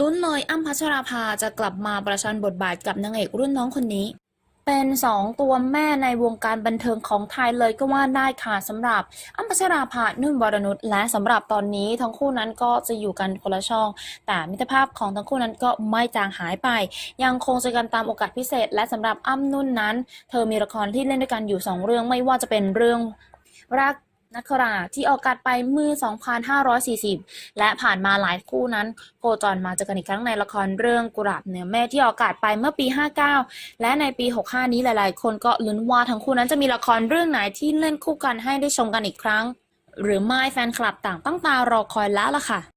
ลุ้นเลยอ้ำพัชราภาจะกลับมาประชันบทบาทกับนางเอกรุ่นน้องคนนี้ เป็นสองตัวแม่ในวงการบันเทิงของไทยเลยก็ว่าได้ค่ะสำหรับอ้ำพัชราภานุ่นวรนุชและสำหรับตอนนี้ทั้งคู่นั้นก็จะอยู่กันคนละช่อง แต่มิตรภาพของทั้งคู่นั้นก็ไม่จางหายไป ยังคงเจอกันตามโอกาสพิเศษ และสำหรับอ้ำนุ่นนั้น เธอมีละครที่เล่นด้วยกันอยู่สองเรื่องไม่ว่าจะเป็นเรื่องรัก นักราที่ออกอากาศไปเมื่อ 2540 และผ่านมาหลายคู่นั้น โคจรมาเจอกันอีกครั้งในละครเรื่องกุหลาบเหนือแม่ที่ออกอากาศไปเมื่อปี 59 และในปี 65 นี้หลาย ๆ คนก็ลุ้นว่าทั้งคู่นั้นจะมีละครเรื่องไหนที่เล่นคู่กันให้ได้ชมกันอีกครั้ง หรือไม่แฟนคลับต่างตั้งตารอคอยแล้วล่ะค่ะ